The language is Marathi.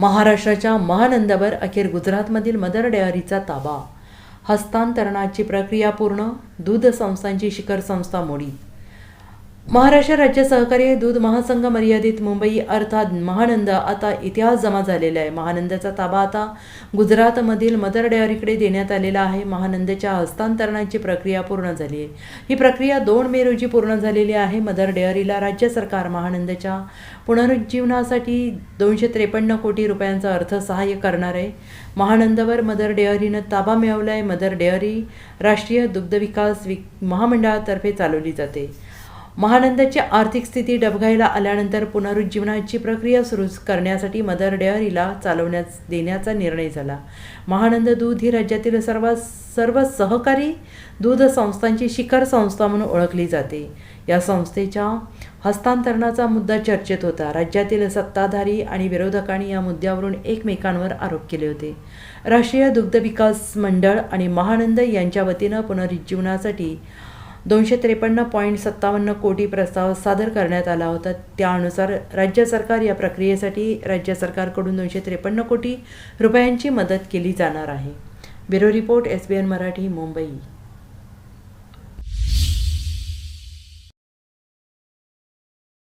महाराष्ट्राच्या महानंदावर अखेर गुजरातमधील मदर डेअरीचा ताबा. हस्तांतरणाची प्रक्रिया पूर्ण दूध संस्थांची शिखर संस्था मोडीत महाराष्ट्र राज्य सहकारी दूध महासंघ मर्यादित मुंबई अर्थात महानंद आता इतिहास जमा झालेला आहे. महानंदाचा ताबा आता गुजरातमधील मदर डेअरीकडे देण्यात आलेला आहे. महानंदच्या हस्तांतरणाची प्रक्रिया पूर्ण झाली आहे. ही प्रक्रिया दोन मे रोजी पूर्ण झालेली आहे. मदर डेअरीला राज्य सरकार महानंदच्या पुनरुज्जीवनासाठी दोनशे त्रेपन्न कोटी रुपयांचं अर्थसहाय्य करणार आहे. महानंदवर मदर डेअरीनं ताबा मिळवला आहे मदर डेअरी राष्ट्रीय दुग्धविकास वि महामंडळातर्फे चालवली जाते. महानंदाची आर्थिक स्थिती डबघाईला आल्यानंतर पुनरुज्जीवनाची प्रक्रिया सुरू करण्यासाठी मदर डेअरीला चालवण्यास देण्याचा निर्णय झाला. महानंद दूध ही राज्यातील सर्व सर्व सहकारी दूध संस्थांची शिखर संस्था म्हणून ओळखली जाते. या संस्थेच्या हस्तांतरणाचा मुद्दा चर्चेत होता. राज्यातील सत्ताधारी आणि विरोधकांनी या मुद्द्यावरून एकमेकांवर आरोप केले होते. राष्ट्रीय दुग्ध विकास मंडळ आणि महानंद यांच्या वतीनं पुनरुज्जीवनासाठी दोनशे त्रेपन्न पॉईंट सत्तावन्न कोटी प्रस्ताव सादर करण्यात आला होता. त्यानुसार राज्य सरकार या प्रक्रियेसाठी राज्य सरकारकडून दोनशे त्रेपन्न कोटी रुपयांची मदत केली जाणार आहे. Bureau report S B N Marathi Mumbai.